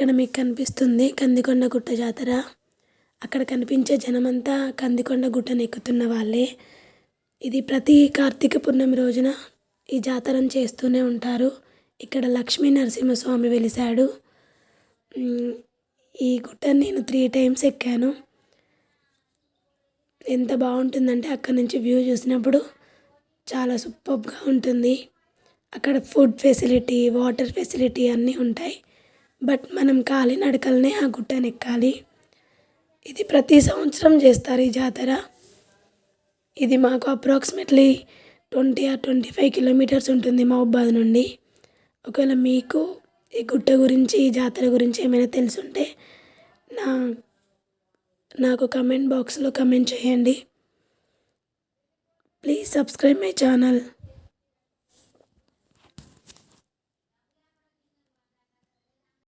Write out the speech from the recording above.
ఇక్కడ మీకు కనిపిస్తుంది కందికొండ గుట్ట జాతర. అక్కడ కనిపించే జనమంతా కందికొండ గుట్టను ఎక్కుతున్న వాళ్ళే. ఇది ప్రతి కార్తీక పూర్ణమి రోజున ఈ జాతరను చేస్తూనే ఉంటారు. ఇక్కడ లక్ష్మీ నరసింహస్వామి వెలిశాడు. ఈ గుట్టను నేను త్రీ టైమ్స్ ఎక్కాను. ఎంత బాగుంటుందంటే అక్కడ నుంచి వ్యూ చూసినప్పుడు చాలా సూపర్గా ఉంటుంది. అక్కడ ఫుడ్ ఫెసిలిటీ వాటర్ ఫెసిలిటీ అన్నీ ఉంటాయి. బట్ మనం కాలినడకలనే ఆ గుట్టను ఎక్కాలి ఇది ప్రతి సంవత్సరం చేస్తారు ఈ జాతర. ఇది మాకు approximately twenty or twenty five kilometres ఉంటుంది మహబాద్ నుండి. ఒకవేళ మీకు ఈ గుట్ట గురించి ఈ జాతర గురించి ఏమైనా తెలుసుంటే నా నాకు కమెంట్ బాక్స్లో కమెంట్ చేయండి. Please subscribe my channel.